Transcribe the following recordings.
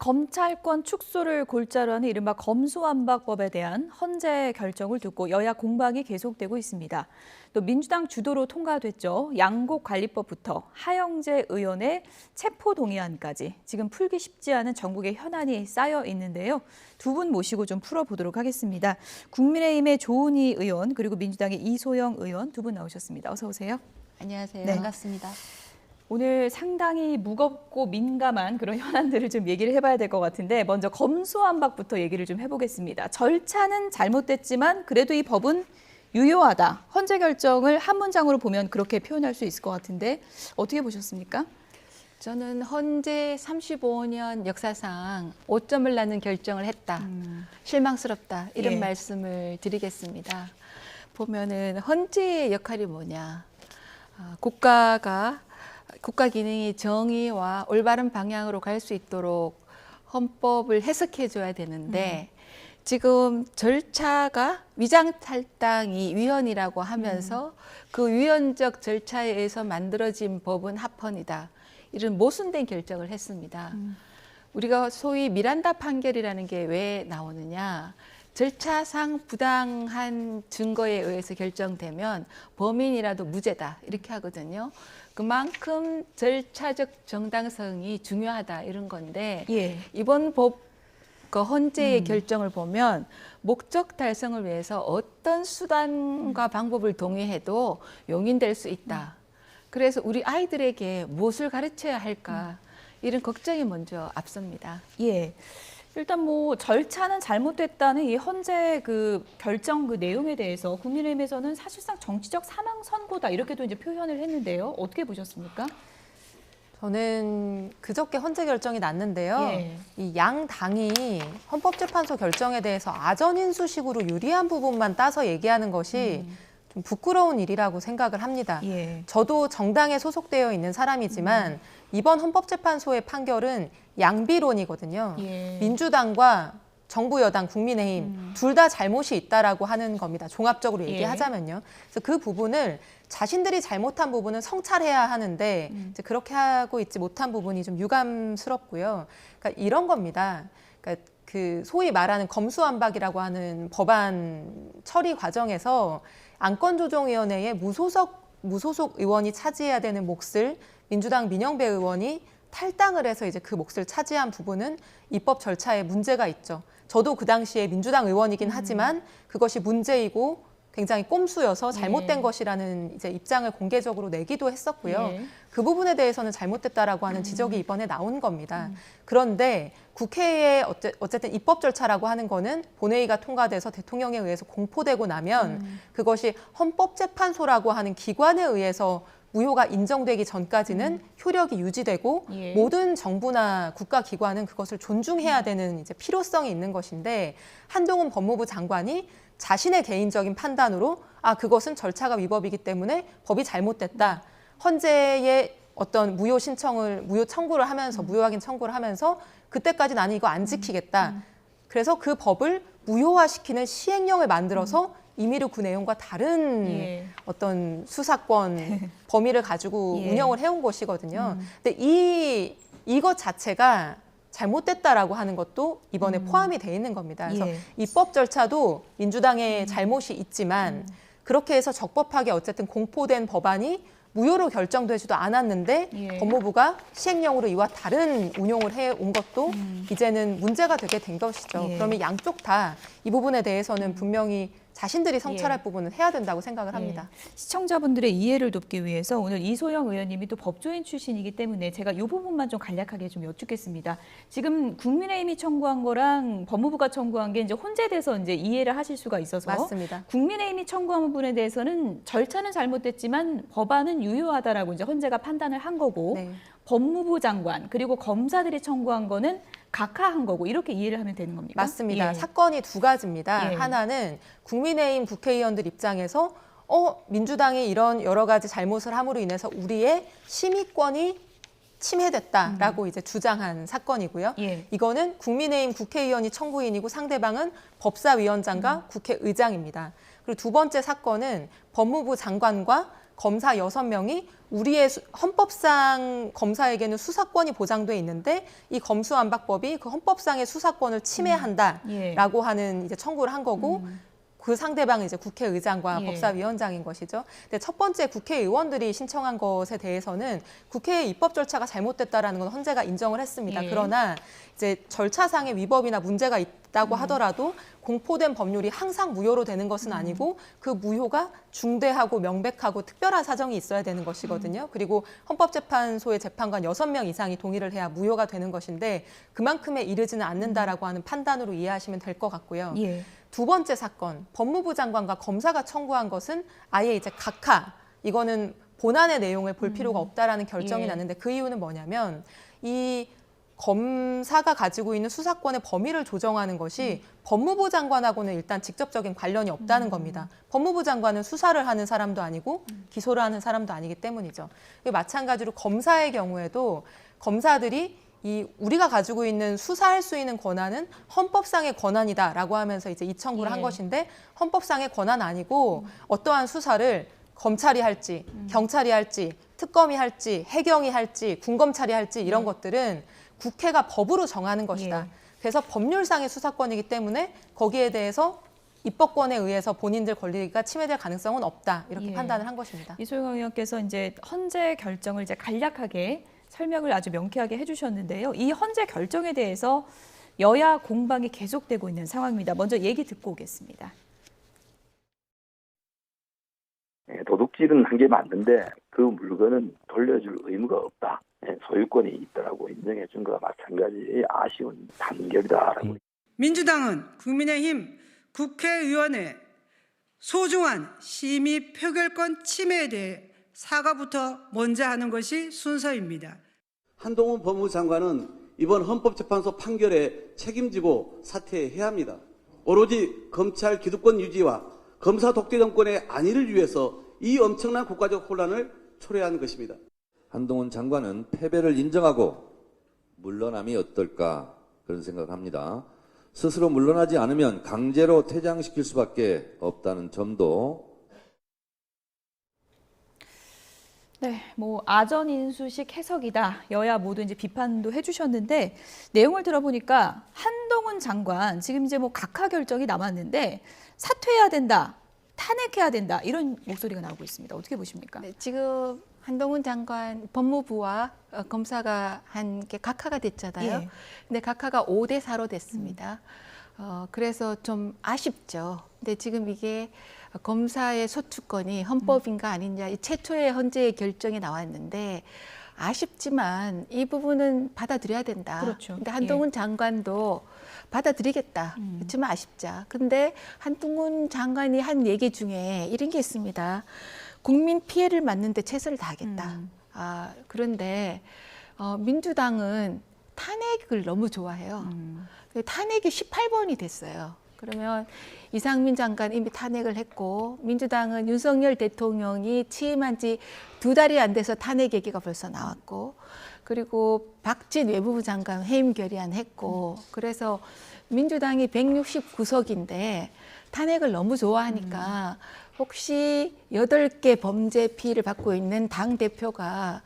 검찰권 축소를 골자로 하는 이른바 검수완박법에 대한 헌재 결정을 두고 여야 공방이 계속되고 있습니다. 또 민주당 주도로 통과됐죠. 양곡관리법부터 하영재 의원의 체포 동의안까지 지금 풀기 쉽지 않은 전국의 현안이 쌓여 있는데요. 두 분 모시고 좀 풀어보도록 하겠습니다. 국민의힘의 조은희 의원 그리고 민주당의 이소영 의원 두 분 나오셨습니다. 어서 오세요. 안녕하세요. 네. 반갑습니다. 오늘 상당히 무겁고 민감한 그런 현안들을 좀 얘기를 해봐야 될 것 같은데 먼저 검수완박부터 얘기를 좀 해보겠습니다. 절차는 잘못됐지만 그래도 이 법은 유효하다. 헌재 결정을 한 문장으로 보면 그렇게 표현할 수 있을 것 같은데 어떻게 보셨습니까? 저는 헌재 35년 역사상 5점을 낳는 결정을 했다. 실망스럽다. 이런 예. 말씀을 드리겠습니다. 보면은 헌재의 역할이 뭐냐? 아, 국가가 국가 기능이 정의와 올바른 방향으로 갈 수 있도록 헌법을 해석해 줘야 되는데 지금 절차가 위장 탈당이 위헌이라고 하면서 그 위헌적 절차에 의해서 만들어진 법은 합헌이다. 이런 모순된 결정을 했습니다. 우리가 소위 미란다 판결이라는 게 왜 나오느냐? 절차상 부당한 증거에 의해서 결정되면 범인이라도 무죄다 이렇게 하거든요. 그만큼 절차적 정당성이 중요하다 이런 건데 예. 이번 법 그 헌재의 결정을 보면 목적 달성을 위해서 어떤 수단과 방법을 동의해도 용인될 수 있다. 그래서 우리 아이들에게 무엇을 가르쳐야 할까 이런 걱정이 먼저 앞섭니다. 예. 일단 뭐 절차는 잘못됐다는 이 헌재 그 결정 그 내용에 대해서 국민의힘에서는 사실상 정치적 사망 선고다 이렇게도 이제 표현을 했는데요. 어떻게 보셨습니까? 저는 그저께 헌재 결정이 났는데요. 예. 이양 당이 헌법재판소 결정에 대해서 아전인수식으로 유리한 부분만 따서 얘기하는 것이 좀 부끄러운 일이라고 생각을 합니다. 예. 저도 정당에 소속되어 있는 사람이지만 이번 헌법재판소의 판결은 양비론이거든요. 예. 민주당과 정부 여당 국민의힘 둘다 잘못이 있다라고 하는 겁니다. 종합적으로 예. 얘기하자면요. 그래서 그 부분을 자신들이 잘못한 부분은 성찰해야 하는데 이제 그렇게 하고 있지 못한 부분이 좀 유감스럽고요. 그러니까 이런 겁니다. 그러니까 그 소위 말하는 검수완박이라고 하는 법안 처리 과정에서 안건조정위원회에 무소속 무소속 의원이 차지해야 되는 몫을 민주당 민영배 의원이 탈당을 해서 이제 그 몫을 차지한 부분은 입법 절차에 문제가 있죠. 저도 그 당시에 민주당 의원이긴 하지만 그것이 문제이고 굉장히 꼼수여서 잘못된 예. 것이라는 이제 입장을 공개적으로 내기도 했었고요. 예. 그 부분에 대해서는 잘못됐다라고 하는 지적이 이번에 나온 겁니다. 그런데 국회의 어째- 어쨌든 입법 절차라고 하는 거는 본회의가 통과돼서 대통령에 의해서 공포되고 나면 그것이 헌법재판소라고 하는 기관에 의해서 무효가 인정되기 전까지는 효력이 유지되고 예. 모든 정부나 국가 기관은 그것을 존중해야 되는 이제 필요성이 있는 것인데 한동훈 법무부 장관이 자신의 개인적인 판단으로 아 그것은 절차가 위법이기 때문에 법이 잘못됐다. 헌재에 어떤 무효 신청을 무효 청구를 하면서 무효 확인 청구를 하면서 그때까지 나는 이거 안 지키겠다. 그래서 그 법을 무효화시키는 시행령을 만들어서 임의로 그 내용과 다른 예. 어떤 수사권 범위를 가지고 예. 운영을 해온 것이거든요. 근데 이 이것 자체가 잘못됐다라고 하는 것도 이번에 포함이 돼 있는 겁니다. 그래서 예. 입법 절차도 민주당의 잘못이 있지만 그렇게 해서 적법하게 어쨌든 공포된 법안이 무효로 결정되지도 않았는데 예. 법무부가 시행령으로 이와 다른 운용을 해 온 것도 이제는 문제가 되게 된 것이죠. 예. 그러면 양쪽 다 이 부분에 대해서는 분명히 자신들이 성찰할 예. 부분은 해야 된다고 생각을 합니다. 예. 시청자분들의 이해를 돕기 위해서 오늘 이소영 의원님이 또 법조인 출신이기 때문에 제가 이 부분만 좀 간략하게 좀 여쭙겠습니다. 지금 국민의힘이 청구한 거랑 법무부가 청구한 게 이제 혼재돼서 이제 이해를 하실 수가 있어서 맞습니다. 국민의힘이 청구한 부분에 대해서는 절차는 잘못됐지만 법안은 유효하다라고 이제 헌재가 판단을 한 거고 네. 법무부 장관 그리고 검사들이 청구한 거는 각하한 거고 이렇게 이해를 하면 되는 겁니까? 맞습니다. 예. 사건이 두 가지입니다. 예. 하나는 국민의힘 국회의원들 입장에서 어 민주당이 이런 여러 가지 잘못을 함으로 인해서 우리의 심의권이 침해됐다라고 이제 주장한 사건이고요. 예. 이거는 국민의힘 국회의원이 청구인이고 상대방은 법사위원장과 국회의장입니다. 그리고 두 번째 사건은 법무부 장관과 검사 여섯 명이 우리의 수- 헌법상 검사에게는 수사권이 보장돼 있는데 이 검수안박법이 그 헌법상의 수사권을 침해한다라고 예. 하는 이제 청구를 한 거고 그 상대방은 이제 국회의장과 예. 법사위원장인 것이죠. 근데 첫 번째 국회의원들이 신청한 것에 대해서는 국회의 입법 절차가 잘못됐다라는 건 헌재가 인정을 했습니다. 예. 그러나 이제 절차상의 위법이나 문제가 있다고 음. 하더라도 공포된 법률이 항상 무효로 되는 음. 것은 아니고 그 무효가 중대하고 명백하고 특별한 사정이 있어야 되는 것이거든요. 음. 그리고 헌법재판소의 재판관 여섯 명 이상이 동의를 해야 무효가 되는 것인데 그만큼에 이르지는 않는다라고 하는 판단으로 이해하시면 될 것 같고요. 예. 두 번째 사건, 법무부 장관과 검사가 청구한 것은 아예 이제 각하, 이거는 본안의 내용을 볼 필요가 없다라는 결정이 예. 났는데 그 이유는 뭐냐면 이 검사가 가지고 있는 수사권의 범위를 조정하는 것이 법무부 장관하고는 일단 직접적인 관련이 없다는 겁니다. 법무부 장관은 수사를 하는 사람도 아니고 기소를 하는 사람도 아니기 때문이죠. 마찬가지로 검사의 경우에도 검사들이 이 우리가 가지고 있는 수사할 수 있는 권한은 헌법상의 권한이다라고 하면서 이제 이 청구를 한 예. 것인데 헌법상의 권한 아니고 어떠한 수사를 검찰이 할지 경찰이 할지 특검이 할지 해경이 할지 군검찰이 할지 이런 것들은 국회가 법으로 정하는 것이다. 예. 그래서 법률상의 수사권이기 때문에 거기에 대해서 입법권에 의해서 본인들 권리가 침해될 가능성은 없다 이렇게 예. 판단을 한 것입니다. 이소영 의원께서 이제 헌재 결정을 이제 간략하게 설명을 아주 명쾌하게 해주셨는데요. 이 헌재 결정에 대해서 여야 공방이 계속되고 있는 상황입니다. 먼저 얘기 듣고 오겠습니다. 예, 도둑질은 한 게 맞는데 그 물건은 돌려줄 의무가 없다. 예, 소유권이 있다라고 인정해 준 거와 마찬가지의 아쉬운 판결이다라고 민주당은 국민의힘 국회의원의 소중한 심의 표결권 침해에 대해 사과부터 먼저 하는 것이 순서입니다. 한동훈 법무부 장관은 이번 헌법재판소 판결에 책임지고 사퇴해야 합니다. 오로지 검찰 기득권 유지와 검사 독재 정권의 안위를 위해서 이 엄청난 국가적 혼란을 초래한 것입니다. 한동훈 장관은 패배를 인정하고 물러남이 어떨까 그런 생각을 합니다. 스스로 물러나지 않으면 강제로 퇴장시킬 수밖에 없다는 점도 네, 뭐 아전 인수식 해석이다. 여야 모두 이제 비판도 해주셨는데 내용을 들어보니까 한동훈 장관 지금 이제 뭐 각하 결정이 남았는데 사퇴해야 된다, 탄핵해야 된다 이런 목소리가 나오고 있습니다. 어떻게 보십니까? 네, 지금 한동훈 장관 법무부와 어, 검사가 한 게 각하가 됐잖아요. 예. 근데 각하가 5대 4로 됐습니다. 어, 그래서 좀 아쉽죠. 근데 지금 이게 검사의 소추권이 헌법인가 아니냐 이 최초의 헌재의 결정이 나왔는데 아쉽지만 이 부분은 받아들여야 된다. 그렇죠. 근데 한동훈 장관도 받아들이겠다. 음. 그렇지만 아쉽자. 근데 한동훈 장관이 한 얘기 중에 이런 게 있습니다. 국민 피해를 막는데 최선을 다하겠다. 음. 아, 그런데 어, 민주당은 탄핵을 너무 좋아해요. 음. 그 탄핵이 18번이 됐어요. 그러면 이상민 장관 이미 탄핵을 했고 민주당은 윤석열 대통령이 취임한 지 두 달이 안 돼서 탄핵 얘기가 벌써 나왔고 그리고 박진 외무부 장관 해임 결의안 했고 그래서 민주당이 169석인데 탄핵을 너무 좋아하니까 혹시 여덟 개 범죄 피의를 받고 있는 당 대표가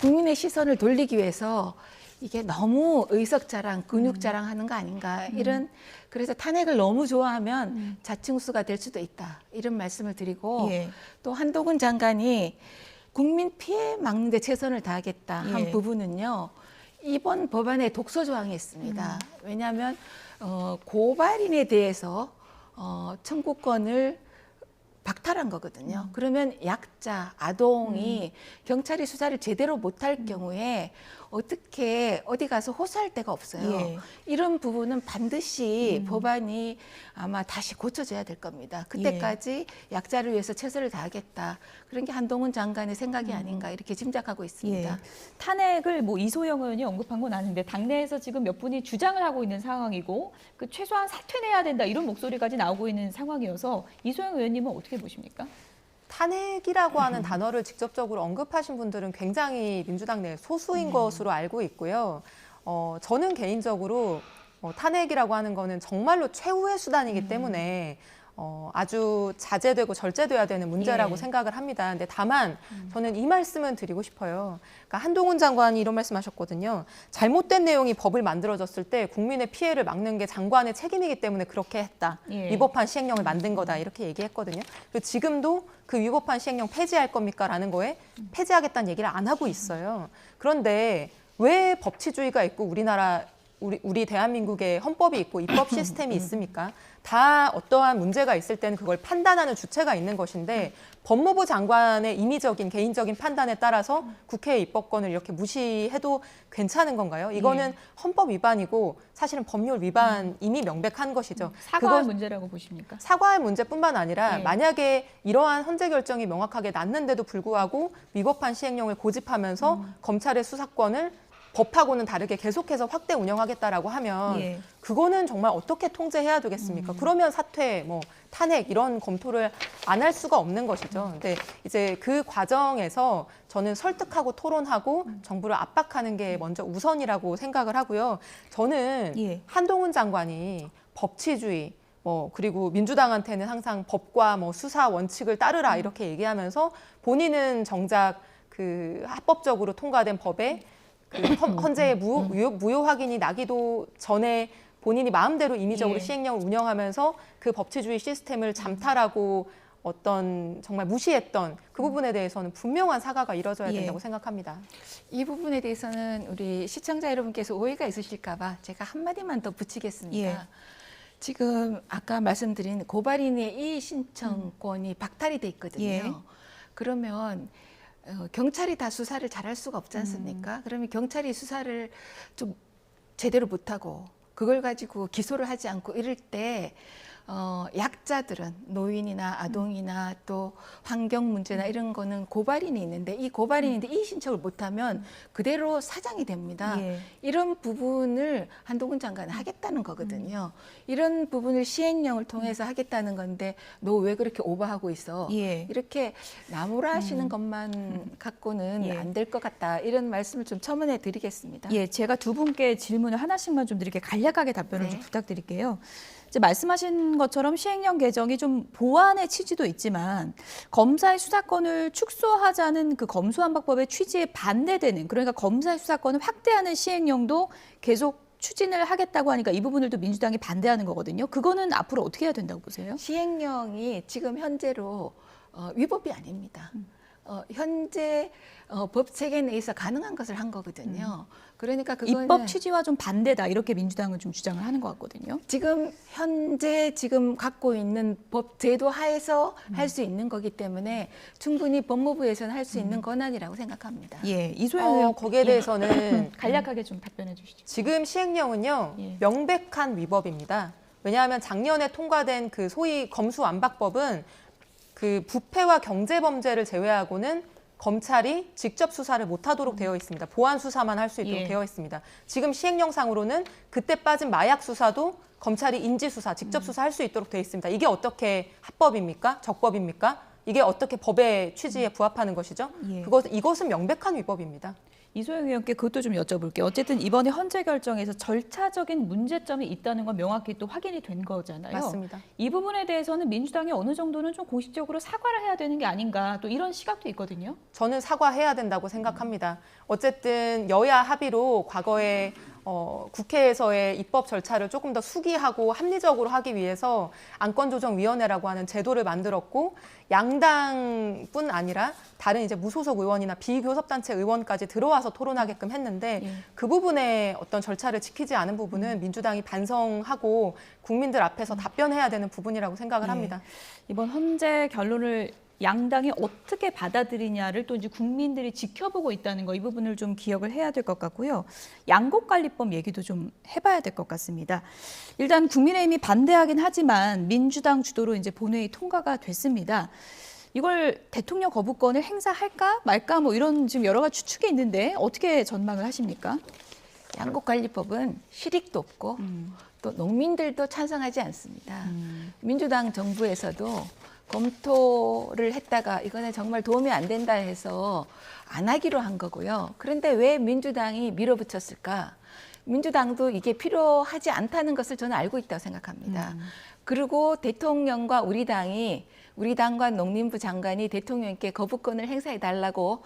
국민의 시선을 돌리기 위해서 이게 너무 의석 자랑, 근육 자랑 하는 거 아닌가 이런 그래서 탄핵을 너무 좋아하면 자충수가 될 수도 있다 이런 말씀을 드리고 예. 또 한동훈 장관이 국민 피해 막는 데 최선을 다하겠다 한 예. 부분은요. 이번 법안에 독소 조항이 있습니다. 왜냐하면 어, 고발인에 대해서 어, 청구권을 박탈한 거거든요. 그러면 약자, 아동이 경찰이 수사를 제대로 못할 경우에 어떻게 어디 가서 호소할 데가 없어요. 예. 이런 부분은 반드시 법안이 아마 다시 고쳐져야 될 겁니다. 그때까지 약자를 위해서 최선을 다하겠다. 그런 게 한동훈 장관의 생각이 아닌가 이렇게 짐작하고 있습니다. 예. 탄핵을 뭐 이소영 의원이 언급한 건 아닌데 당내에서 지금 몇 분이 주장을 하고 있는 상황이고 그 최소한 사퇴내야 된다 이런 목소리까지 나오고 있는 상황이어서 이소영 의원님은 어떻게 보십니까? 탄핵이라고 하는 단어를 직접적으로 언급하신 분들은 굉장히 민주당 내 소수인 것으로 알고 있고요. 어, 저는 개인적으로 어, 탄핵이라고 하는 거는 정말로 최후의 수단이기 때문에 어, 아주 자제되고 절제돼야 되는 문제라고 예. 생각을 합니다. 근데 다만 저는 이 말씀은 드리고 싶어요. 그러니까 한동훈 장관이 이런 말씀하셨거든요. 잘못된 내용이 법을 만들어졌을 때 국민의 피해를 막는 게 장관의 책임이기 때문에 그렇게 했다. 예. 위법한 시행령을 만든 거다 이렇게 얘기했거든요. 그리고 지금도 그 위법한 시행령 폐지할 겁니까라는 거에 폐지하겠다는 얘기를 안 하고 있어요. 그런데 왜 법치주의가 있고 우리나라 우리, 우리 대한민국에 헌법이 있고 입법 시스템이 있습니까? 다 어떠한 문제가 있을 때는 그걸 판단하는 주체가 있는 것인데 법무부 장관의 임의적인 개인적인 판단에 따라서 국회의 입법권을 이렇게 무시해도 괜찮은 건가요? 이거는 헌법 위반이고 사실은 법률 위반 이미 명백한 것이죠. 사과할 그것- 문제라고 보십니까? 사과할 문제뿐만 아니라 네. 만약에 이러한 헌재 결정이 명확하게 났는데도 불구하고 위법한 시행령을 고집하면서 음. 검찰의 수사권을 법하고는 다르게 계속해서 확대 운영하겠다라고 하면 예. 음. 그거는 정말 어떻게 통제해야 되겠습니까? 그러면 사퇴, 뭐 탄핵 이런 검토를 안 할 수가 없는 것이죠. 근데 이제 그 과정에서 저는 설득하고 토론하고 음. 정부를 압박하는 게 먼저 우선이라고 생각을 하고요. 저는 예. 한동훈 장관이 법치주의 뭐 그리고 민주당한테는 항상 법과 뭐 수사 원칙을 음. 따르라 이렇게 얘기하면서 본인은 정작 그 합법적으로 통과된 법에 그 음. 헌- 헌재의 무, 무효, 무효 확인이 나기도 전에 본인이 마음대로 임의적으로 예. 시행령을 운영하면서 그 법치주의 시스템을 잠탈하고 어떤 정말 무시했던 그 부분에 대해서는 분명한 사과가 이뤄져야 예. 된다고 생각합니다. 이 부분에 대해서는 우리 시청자 여러분께서 오해가 있으실까봐 제가 한 마디만 더 붙이겠습니다. 예. 지금 아까 말씀드린 고발인의 이의 신청권이 박탈이 돼 있거든요. 예. 그러면 어, 경찰이 다 수사를 잘할 수가 없지 음. 않습니까? 그러면 경찰이 수사를 좀 제대로 못하고 그걸 가지고 기소를 하지 않고 이럴 때 어, 약자들은 노인이나 아동이나 또 환경 문제나 이런 거는 고발인이 있는데 이 고발인인데 이 신청을 못하면 그대로 사장이 됩니다. 예. 이런 부분을 한동훈 장관은 하겠다는 거거든요. 이런 부분을 시행령을 통해서 하겠다는 건데 너 왜 그렇게 오버하고 있어? 예. 이렇게 나무라시는 것만 갖고는 예. 안될 것 같다. 이런 말씀을 좀 첨언해 드리겠습니다. 예, 제가 두 분께 질문을 하나씩만 좀 드리게 간략하게 답변을 네. 좀 부탁드릴게요. 이제 말씀하신 것처럼 시행령 개정이 좀 보완의 취지도 있지만 검사의 수사권을 축소하자는 그 검수완박법의 취지에 반대되는 그러니까 검사의 수사권을 확대하는 시행령도 계속 추진을 하겠다고 하니까 이 부분을 또 민주당이 반대하는 거거든요. 그거는 앞으로 어떻게 해야 된다고 보세요? 시행령이 지금 현재로 어, 위법이 아닙니다. 음. 어, 현재 어, 법 체계 내에서 가능한 것을 한 거거든요. 그러니까 그거는 음. 입법 취지와 좀 반대다 이렇게 민주당은 좀 주장을 하는 것 같거든요. 지금 현재 지금 갖고 있는 법 제도 하에서 음. 할수 있는 거기 때문에 충분히 법무부에서는 할 수 있는 권한이라고 생각합니다. 예, 이소영 어, 의원 거기에 대해서는 간략하게 좀 답변해 주시죠. 지금 시행령은요 예. 명백한 위법입니다. 왜냐하면 작년에 통과된 그 소위 검수완박법은 그 부패와 경제 범죄를 제외하고는 검찰이 직접 수사를 못하도록 되어 있습니다. 보안 수사만 할 수 있도록 예. 되어 있습니다. 지금 시행령상으로는 그때 빠진 마약 수사도 검찰이 인지 수사, 직접 수사할 수 있도록 되어 있습니다. 이게 어떻게 합법입니까? 적법입니까? 이게 어떻게 법의 취지에 부합하는 것이죠? 예. 그것 이것은 명백한 위법입니다. 이소영 의원께 그것도 좀 여쭤볼게요. 어쨌든 이번에 헌재 결정에서 절차적인 문제점이 있다는 건 명확히 또 확인이 된 거잖아요. 맞습니다. 이 부분에 대해서는 민주당이 어느 정도는 좀 공식적으로 사과를 해야 되는 게 아닌가 또 이런 시각도 있거든요. 저는 사과해야 된다고 생각합니다. 어쨌든 여야 합의로 과거에 어, 국회에서의 입법 절차를 조금 더 수기하고 합리적으로 하기 위해서 안건조정위원회라고 하는 제도를 만들었고 양당뿐 아니라 다른 이제 무소속 의원이나 비교섭단체 의원까지 들어와서 토론하게끔 했는데 예. 그 부분에 어떤 절차를 지키지 않은 부분은 민주당이 반성하고 국민들 앞에서 답변해야 되는 부분이라고 생각을 예. 합니다. 이번 헌재 결론을 양당이 어떻게 받아들이냐를 또 이제 국민들이 지켜보고 있다는 거 이 부분을 좀 기억을 해야 될 것 같고요. 양곡관리법 얘기도 좀 해봐야 될 것 같습니다. 일단 국민의힘이 반대하긴 하지만 민주당 주도로 이제 본회의 통과가 됐습니다. 이걸 대통령 거부권을 행사할까 말까 뭐 이런 지금 여러 가지 추측이 있는데 어떻게 전망을 하십니까? 양곡관리법은 실익도 없고 음. 또 농민들도 찬성하지 않습니다. 민주당 정부에서도 검토를 했다가 이거는 정말 도움이 안 된다 해서 안 하기로 한 거고요. 그런데 왜 민주당이 밀어붙였을까? 민주당도 이게 필요하지 않다는 것을 저는 알고 있다고 생각합니다. 그리고 대통령과 우리 당이 우리 당과 농림부 장관이 대통령께 거부권을 행사해 달라고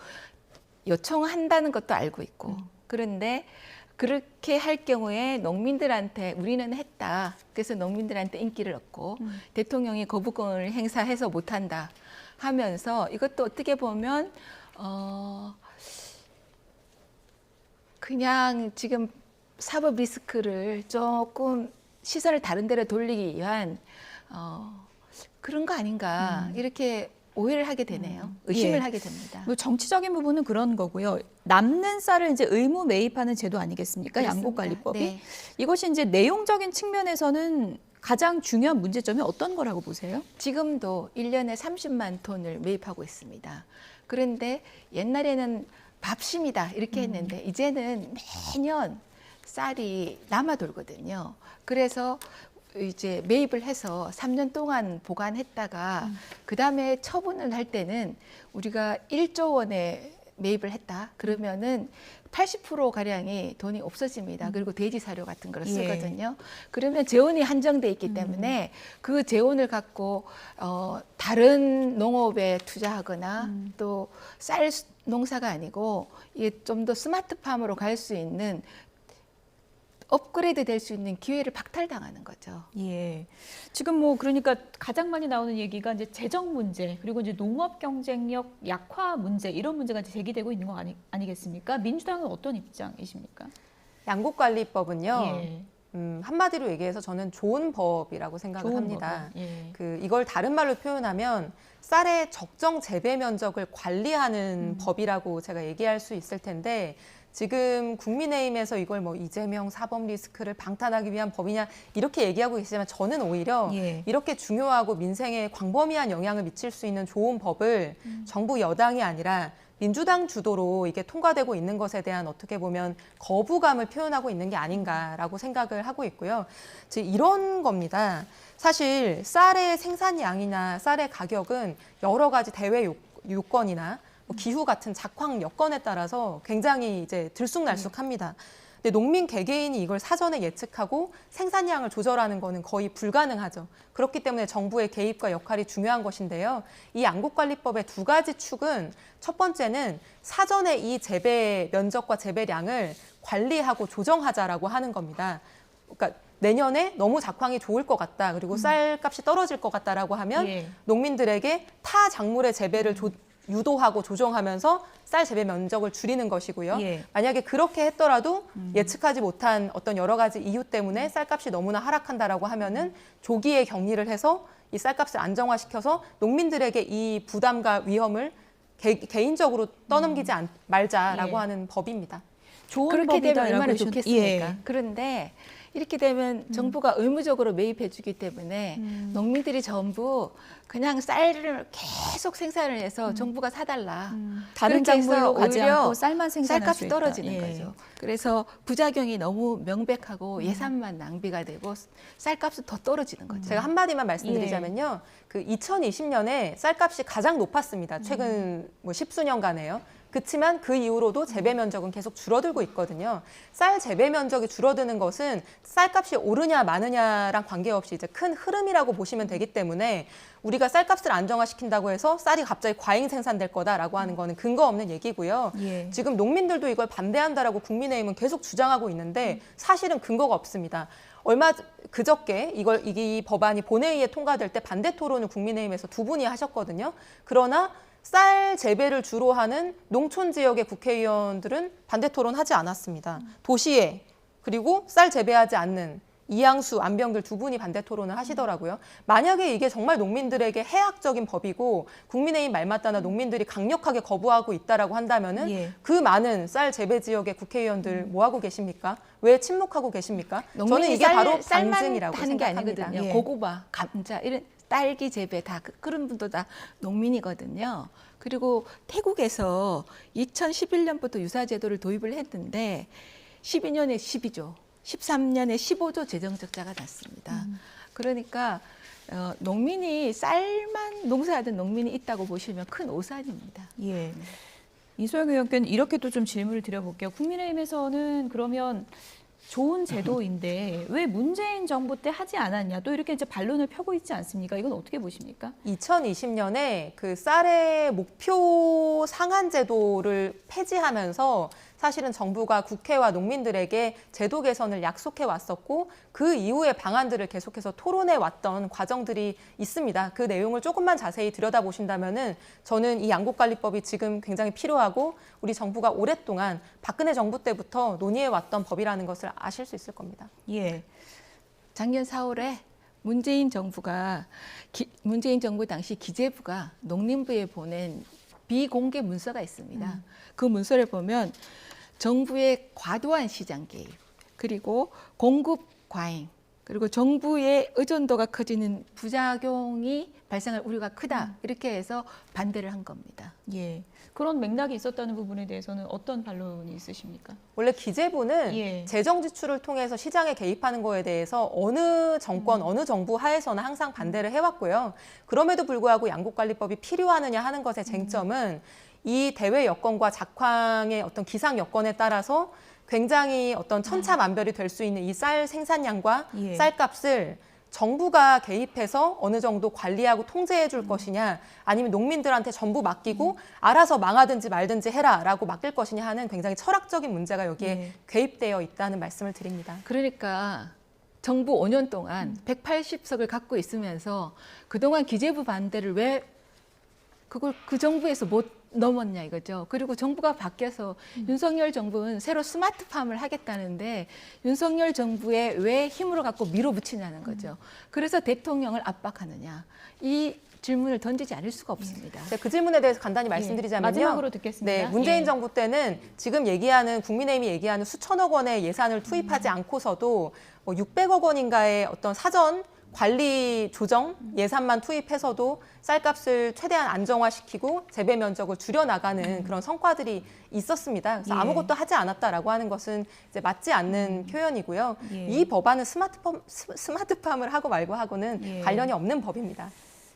요청한다는 것도 알고 있고 그런데 그렇게 할 경우에 농민들한테 우리는 했다. 그래서 농민들한테 인기를 얻고 대통령이 거부권을 행사해서 못한다 하면서 이것도 어떻게 보면 어 그냥 지금 사법 리스크를 조금 시선을 다른 데로 돌리기 위한 어 그런 거 아닌가 이렇게 오해를 하게 되네요. 의심을 예. 하게 됩니다. 뭐 정치적인 부분은 그런 거고요. 남는 쌀을 이제 의무 매입하는 제도 아니겠습니까? 양곡관리법이. 네. 이것이 이제 내용적인 측면에서는 가장 중요한 문제점이 어떤 거라고 보세요? 지금도 1년에 30만 톤을 매입하고 있습니다. 그런데 옛날에는 밥심이다 이렇게 했는데 이제는 매년 쌀이 남아 돌거든요. 그래서 이제 매입을 해서 3년 동안 보관했다가 그 다음에 처분을 할 때는 우리가 1조 원에 매입을 했다 그러면은 80% 가량이 돈이 없어집니다. 그리고 돼지 사료 같은 걸 예. 쓰거든요. 그러면 재원이 한정돼 있기 때문에 그 재원을 갖고 어 다른 농업에 투자하거나 또쌀 농사가 아니고 이게 좀 더 스마트팜으로 갈 수 있는 업그레이드 될 수 있는 기회를 박탈당하는 거죠. 예. 지금 뭐 그러니까 가장 많이 나오는 얘기가 이제 재정 문제 그리고 이제 농업 경쟁력 약화 문제 이런 문제가 이제 제기되고 있는 거 아니, 아니겠습니까? 민주당은 어떤 입장이십니까? 양곡관리법은요. 예. 음, 한마디로 얘기해서 저는 좋은 법이라고 생각을 좋은 합니다. 예. 그 이걸 다른 말로 표현하면 쌀의 적정 재배 면적을 관리하는 음. 법이라고 제가 얘기할 수 있을 텐데 지금 국민의힘에서 이걸 뭐 이재명 사법 리스크를 방탄하기 위한 법이냐 이렇게 얘기하고 계시지만 저는 오히려 예. 이렇게 중요하고 민생에 광범위한 영향을 미칠 수 있는 좋은 법을 음. 정부 여당이 아니라 민주당 주도로 이게 통과되고 있는 것에 대한 어떻게 보면 거부감을 표현하고 있는 게 아닌가라고 생각을 하고 있고요. 즉 이런 겁니다. 사실 쌀의 생산량이나 쌀의 가격은 여러 가지 대외 요- 요건이나 뭐 기후 같은 작황 여건에 따라서 굉장히 이제 들쑥날쑥합니다. 근데 농민 개개인이 이걸 사전에 예측하고 생산량을 조절하는 거는 거의 불가능하죠. 그렇기 때문에 정부의 개입과 역할이 중요한 것인데요. 이 양곡관리법의 두 가지 축은 첫 번째는 사전에 이 재배 면적과 재배량을 관리하고 조정하자라고 하는 겁니다. 그러니까 내년에 너무 작황이 좋을 것 같다. 그리고 쌀값이 떨어질 것 같다라고 하면 예. 농민들에게 타 작물의 재배를 조- 유도하고 조정하면서 쌀 재배 면적을 줄이는 것이고요. 예. 만약에 그렇게 했더라도 예측하지 못한 어떤 여러 가지 이유 때문에 쌀값이 너무나 하락한다라고 하면은 조기에 격리를 해서 이 쌀값을 안정화시켜서 농민들에게 이 부담과 위험을 개, 개인적으로 떠넘기지 않, 말자라고 예. 하는 법입니다. 좋은 그렇게 되면 법이다라고 얼마나 좋겠습니까? 예. 그런데 이렇게 되면 정부가 의무적으로 매입해 주기 때문에 농민들이 전부 그냥 쌀을 계속 생산을 해서 정부가 사달라. 다른 그렇게 해서 작물로 가지 않고 쌀만 생산할 수 쌀값이 있다. 떨어지는 예. 거죠. 그래서 부작용이 너무 명백하고 예산만 낭비가 되고 쌀값은 더 떨어지는 거죠. 제가 한마디만 말씀드리자면요. 그 2020년에 쌀값이 가장 높았습니다. 최근 뭐 십수년간에요. 그렇지만 그 이후로도 재배 면적은 계속 줄어들고 있거든요. 쌀 재배 면적이 줄어드는 것은 쌀값이 오르냐 마느냐랑 관계없이 이제 큰 흐름이라고 보시면 되기 때문에 우리가 쌀값을 안정화시킨다고 해서 쌀이 갑자기 과잉 생산될 거다라고 하는 거는 근거 없는 얘기고요. 예. 지금 농민들도 이걸 반대한다라고 국민의힘은 계속 주장하고 있는데 사실은 근거가 없습니다. 얼마 그저께 이걸 이 법안이 본회의에 통과될 때 반대 토론을 국민의힘에서 두 분이 하셨거든요. 그러나 쌀 재배를 주로 하는 농촌 지역의 국회의원들은 반대 토론하지 않았습니다. 도시에 그리고 쌀 재배하지 않는 이양수, 안병들 두 분이 반대 토론을 하시더라고요. 만약에 이게 정말 농민들에게 해악적인 법이고 국민의힘 말 맞다나 농민들이 강력하게 거부하고 있다라고 한다면은 예. 그 많은 쌀 재배 지역의 국회의원들 뭐 하고 계십니까? 왜 침묵하고 계십니까? 저는 이게 쌀- 바로 쌀만 방증이라고 하는 게 생각합니다. 아니거든요. 예. 고구마, 감자 이런 딸기 재배 다 그- 그런 분도 다 농민이거든요. 그리고 태국에서 2011년부터 유사 제도를 도입을 했는데 12년에 12조, 13년에 15조 재정 적자가 났습니다. 그러니까 어, 농민이 쌀만 농사하던 농민이 있다고 보시면 큰 오산입니다. 예. 이소영 의원께는 이렇게 또 좀 질문을 드려볼게요. 국민의힘에서는 그러면 좋은 제도인데 왜 문재인 정부 때 하지 않았냐 또 이렇게 이제 반론을 펴고 있지 않습니까? 이건 어떻게 보십니까? 2020년에 그 쌀의 목표 상한 제도를 폐지하면서 사실은 정부가 국회와 농민들에게 제도 개선을 약속해 왔었고 그 이후의 방안들을 계속해서 토론해 왔던 과정들이 있습니다. 그 내용을 조금만 자세히 들여다보신다면은 저는 이 양곡관리법이 지금 굉장히 필요하고 우리 정부가 오랫동안 박근혜 정부 때부터 논의해 왔던 법이라는 것을 아실 수 있을 겁니다. 예. 작년 4월에 문재인 정부가 기- 문재인 정부 당시 기재부가 농림부에 보낸 비공개 문서가 있습니다. 그 문서를 보면 정부의 과도한 시장 개입 그리고 공급 과잉 그리고 정부의 의존도가 커지는 부작용이 발생할 우려가 크다 이렇게 해서 반대를 한 겁니다. 예. 그런 맥락이 있었다는 부분에 대해서는 어떤 반론이 있으십니까? 원래 기재부는 예. 재정 지출을 통해서 시장에 개입하는 거에 대해서 어느 정권, 어느 정부 하에서는 항상 반대를 해왔고요. 그럼에도 불구하고 양국관리법이 필요하느냐 하는 것의 쟁점은 이 대외 여건과 작황의 어떤 기상 여건에 따라서 굉장히 어떤 천차만별이 될 수 있는 이 쌀 생산량과 예. 쌀값을 정부가 개입해서 어느 정도 관리하고 통제해 줄 것이냐 아니면 농민들한테 전부 맡기고 알아서 망하든지 말든지 해라라고 맡길 것이냐 하는 굉장히 철학적인 문제가 여기에 예. 개입되어 있다는 말씀을 드립니다. 그러니까 정부 5년 동안 180석을 갖고 있으면서 그동안 기재부 반대를 왜 그걸 그 정부에서 못 넘었냐 이거죠. 그리고 정부가 바뀌어서 윤석열 정부는 새로 스마트팜을 하겠다는데 윤석열 정부에 왜 힘으로 갖고 밀어붙이냐는 거죠. 그래서 대통령을 압박하느냐 이 질문을 던지지 않을 수가 없습니다. 제가 그 질문에 대해서 간단히 말씀드리자면요. 마지막으로 듣겠습니다. 네, 문재인 예. 정부 때는 지금 얘기하는 국민의힘이 얘기하는 수천억 원의 예산을 투입하지 않고서도 뭐 600억 원인가의 어떤 사전 관리 조정 예산만 투입해서도 쌀값을 최대한 안정화시키고 재배 면적을 줄여 나가는 그런 성과들이 있었습니다. 그래서 예. 아무것도 하지 않았다라고 하는 것은 이제 맞지 않는 표현이고요. 예. 이 법안은 스마트팜 스- 스마트팜을 하고 말고 하고는 예. 관련이 없는 법입니다.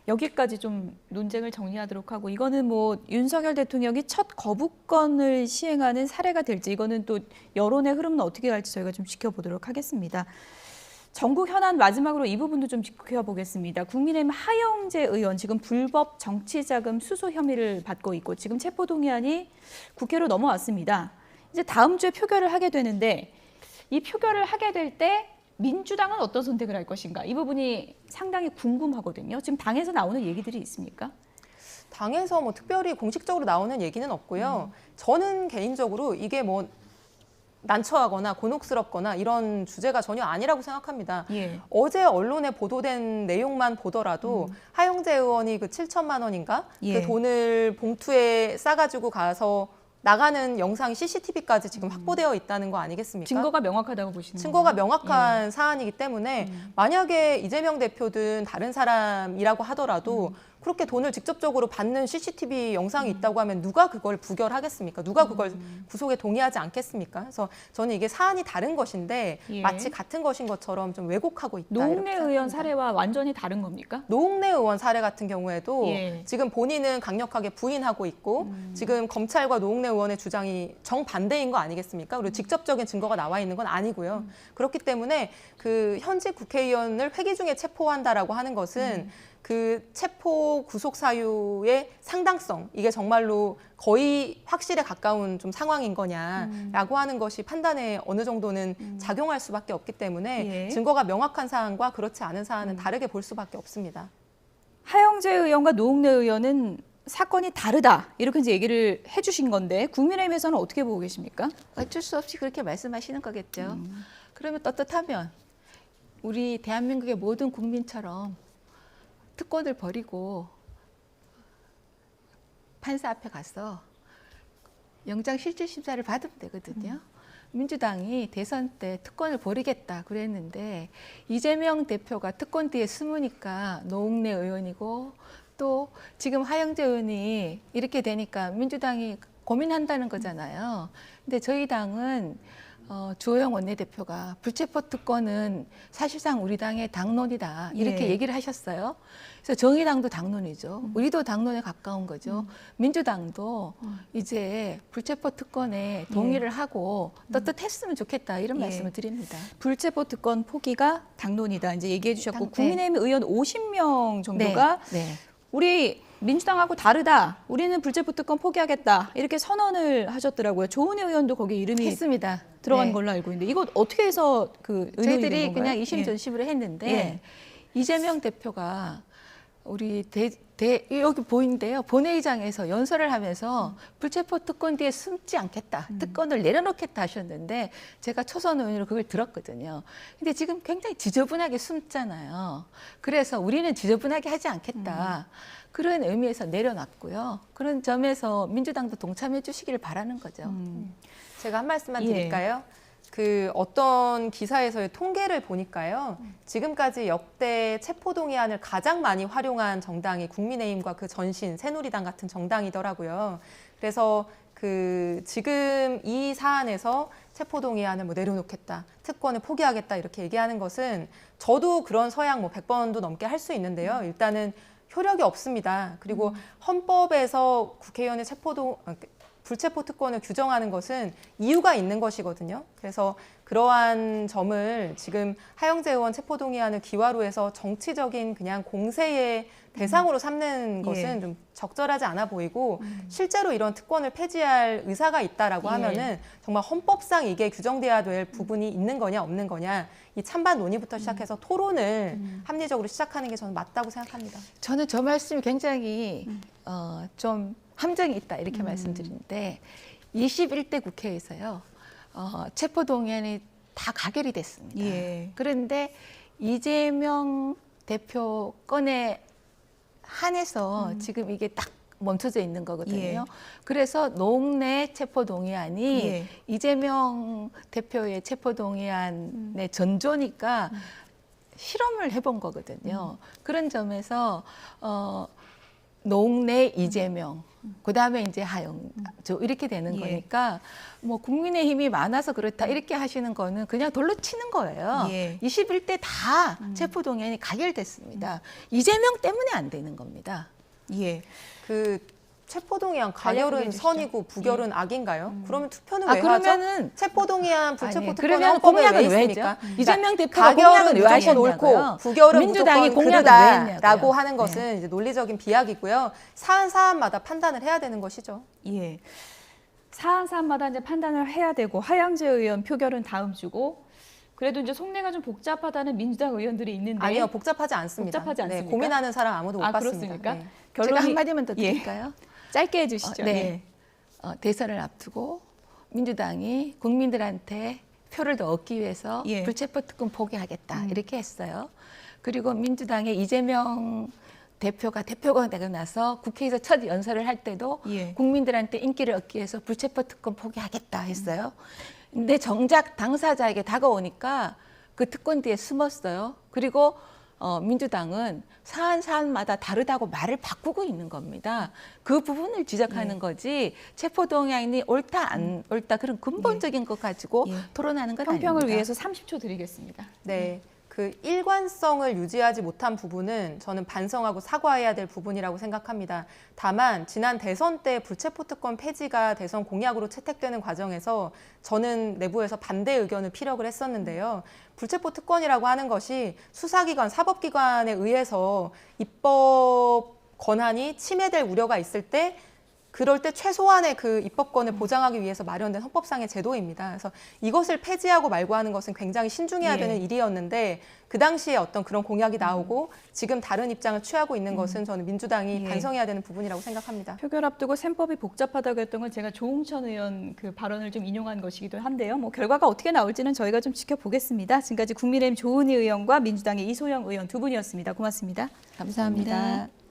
여기까지 좀 논쟁을 정리하도록 하고 이거는 뭐 윤석열 대통령이 첫 거부권을 시행하는 사례가 될지 이거는 또 여론의 흐름은 어떻게 갈지 저희가 좀 지켜보도록 하겠습니다. 전국 현안 마지막으로 이 부분도 좀 지켜보겠습니다. 국민의힘 하영재 의원 지금 불법 정치자금 수수 혐의를 받고 있고 지금 체포동의안이 국회로 넘어왔습니다. 이제 다음 주에 표결을 하게 되는데 이 표결을 하게 될 때 민주당은 어떤 선택을 할 것인가 이 부분이 상당히 궁금하거든요. 지금 당에서 나오는 얘기들이 있습니까? 당에서 뭐 특별히 공식적으로 나오는 얘기는 없고요. 저는 개인적으로 이게 뭐 난처하거나 곤혹스럽거나 이런 주제가 전혀 아니라고 생각합니다. 예. 어제 언론에 보도된 내용만 보더라도 하영재 의원이 그 7천만 원인가 예. 그 돈을 봉투에 싸가지고 가서 나가는 영상 CCTV까지 지금 확보되어 있다는 거 아니겠습니까? 증거가 명확하다고 보시는 증거가 건가요? 명확한 사안이기 때문에 만약에 이재명 대표든 다른 사람이라고 하더라도 그렇게 돈을 직접적으로 받는 CCTV 영상이 있다고 하면 누가 그걸 부결하겠습니까? 누가 그걸 구속에 동의하지 않겠습니까? 그래서 저는 이게 사안이 다른 것인데 예. 마치 같은 것인 것처럼 좀 왜곡하고 있다. 노웅래 의원. 사례와 완전히 다른 겁니까? 노웅래 의원 사례 같은 경우에도 예. 지금 본인은 강력하게 부인하고 있고 음. 지금 검찰과 노웅래 의원의 주장이 정반대인 거 아니겠습니까? 그리고 직접적인 증거가 나와 있는 건 아니고요. 음. 그렇기 때문에 그 현직 국회의원을 회기 중에 체포한다라고 하는 것은 음. 그 체포 구속 사유의 상당성 이게 정말로 거의 확실에 가까운 좀 상황인 거냐라고 하는 것이 판단에 어느 정도는 작용할 수밖에 없기 때문에 음. 예. 음. 증거가 명확한 사안과 그렇지 않은 사안은 다르게 볼 수밖에 없습니다. 하영재 의원과 노웅래 의원은 사건이 다르다 이렇게 이제 얘기를 해주신 건데 국민의힘에서는 어떻게 보고 계십니까? 어쩔 수 없이 그렇게 말씀하시는 거겠죠. 그러면 떳떳하면 우리 대한민국의 모든 국민처럼 특권을 버리고 판사 앞에 가서 영장 실질 심사를 받으면 되거든요. 민주당이 대선 때 특권을 버리겠다 그랬는데 이재명 대표가 특권 뒤에 숨으니까 노웅래 의원이고 또 지금 하영재 의원이 이렇게 되니까 민주당이 고민한다는 거잖아요. 근데 저희 당은 어, 주호영 원내대표가 불체포 특권은 사실상 우리 당의 당론이다 이렇게 예. 얘기를 하셨어요. 그래서 정의당도 당론이죠. 우리도 당론에 가까운 거죠. 민주당도 이제 불체포 특권에 동의를 하고 떳떳했으면 좋겠다 이런 예. 말씀을 드립니다. 불체포 특권 포기가 당론이다. 이제 얘기해 주셨고 당- 네. 국민의힘 의원 50명 정도가 네. 네. 우리 민주당하고 다르다. 우리는 불체포 특권 포기하겠다. 이렇게 선언을 하셨더라고요. 조은혜 의원도 거기 이름이 했습니다. 들어간 네. 걸로 알고 있는데 이거 어떻게 해서 그 저희들이? 그냥 예. 이심전심으로 했는데 예. 이재명 대표가 우리 대, 대 여기 보이는데요 본회의장에서 연설을 하면서 불체포 특권 뒤에 숨지 않겠다 특권을 내려놓겠다 하셨는데 제가 초선 의원으로 그걸 들었거든요. 근데 지금 굉장히 지저분하게 숨잖아요. 그래서 우리는 지저분하게 하지 않겠다. 그런 의미에서 내려놨고요. 그런 점에서 민주당도 동참해 주시기를 바라는 거죠. 음. 제가 한 말씀만 예. 드릴까요? 그 어떤 기사에서의 통계를 보니까요. 지금까지 역대 체포동의안을 가장 많이 활용한 정당이 국민의힘과 그 전신 새누리당 같은 정당이더라고요. 그래서 그 지금 이 사안에서 체포동의안을 뭐 내려놓겠다, 특권을 포기하겠다 이렇게 얘기하는 것은 저도 그런 서양 뭐 100번도 넘게 할 수 있는데요. 일단은 효력이 없습니다. 그리고 헌법에서 국회의원의 체포동 아, 불체포 특권을 규정하는 것은 이유가 있는 것이거든요. 그래서 그러한 점을 지금 하영재 의원 체포동의안을 기화로 해서 정치적인 그냥 공세의 대상으로 삼는 것은 예. 좀 적절하지 않아 보이고 실제로 이런 특권을 폐지할 의사가 있다라고 예. 하면은 정말 헌법상 이게 규정돼야 될 부분이 있는 거냐 없는 거냐 이 찬반 논의부터 시작해서 토론을 합리적으로 시작하는 게 저는 맞다고 생각합니다. 저는 저 말씀이 굉장히 어, 좀 함정이 있다 이렇게 말씀드리는데 21대 국회에서요 어, 체포 동의안이 다 가결이 됐습니다. 예. 그런데 이재명 대표 건에 한해서 지금 이게 딱 멈춰져 있는 거거든요. 예. 그래서 농내 체포 동의안이 예. 이재명 대표의 체포 동의안의 전조니까 실험을 해본 거거든요. 그런 점에서 어, 농내 이재명, 그 다음에 이제 하영, 저 이렇게 되는 예. 거니까 뭐 국민의 힘이 많아서 그렇다 이렇게 하시는 거는 그냥 돌로 치는 거예요. 예. 21대 다 체포동의안이 가결됐습니다. 이재명 때문에 안 되는 겁니다. 예. 그 체포동의안 가결은. 선이고 부결은 악인가요? 그러면 투표는 아왜 하죠? 그러면은 체포동의안 불체포 그러면 헌법에 왜 있습니까? 했죠? 이재명 대표가 공약은 왜 하셨냐고요? 부결은 민주당이 무조건 공약은 왜 했냐고요? 그르다라고 하는 네. 것은 이제 논리적인 비약이고요. 사안 사안마다 판단을 해야 되는 것이죠. 예. 사안 사안마다 이제 판단을 해야 되고 하양재 의원 표결은 다음 주고 그래도 이제 속내가 좀 복잡하다는 민주당 의원들이 있는데 아니요, 복잡하지 않습니다. 복잡하지 네, 않습니까? 고민하는 사람 아무도 못 아, 봤습니다. 그렇습니까? 네. 제가 한 마디만 더 예. 드릴까요? 짧게 해주시죠. 어, 네. 예. 어, 대선을 앞두고 민주당이 국민들한테 표를 더 얻기 위해서 예. 불체포 특권 포기하겠다 이렇게 했어요. 그리고 민주당의 이재명 대표가 대표가 되고 나서 국회에서 첫 연설을 할 때도 예. 국민들한테 인기를 얻기 위해서 불체포 특권 포기하겠다 했어요. 근데 정작 당사자에게 다가오니까 그 특권 뒤에 숨었어요. 그리고 어, 민주당은 사안 사안마다 다르다고 말을 바꾸고 있는 겁니다. 그 부분을 지적하는 거지 체포동의안이 옳다 안 옳다 그런 근본적인 것 가지고 예. 토론하는 건 평평을 아닙니다. 위해서 30초 드리겠습니다. 네. 그 일관성을 유지하지 못한 부분은 저는 반성하고 사과해야 될 부분이라고 생각합니다. 다만 지난 대선 때 불체포 특권 폐지가 대선 공약으로 채택되는 과정에서 저는 내부에서 반대 의견을 피력을 했었는데요. 불체포 특권이라고 하는 것이 수사기관, 사법기관에 의해서 입법 권한이 침해될 우려가 있을 때 그럴 때 최소한의 그 입법권을 보장하기 위해서 마련된 헌법상의 제도입니다. 그래서 이것을 폐지하고 말고 하는 것은 굉장히 신중해야 예. 되는 일이었는데 그 당시에 어떤 그런 공약이 나오고 지금 다른 입장을 취하고 있는 것은 저는 민주당이 예. 반성해야 되는 부분이라고 생각합니다. 표결 앞두고 셈법이 복잡하다고 했던 건 제가 조홍천 의원 그 발언을 좀 인용한 것이기도 한데요. 뭐 결과가 어떻게 나올지는 저희가 좀 지켜보겠습니다. 지금까지 국민의힘 조은희 의원과 민주당의 이소영 의원 두 분이었습니다. 고맙습니다. 감사합니다.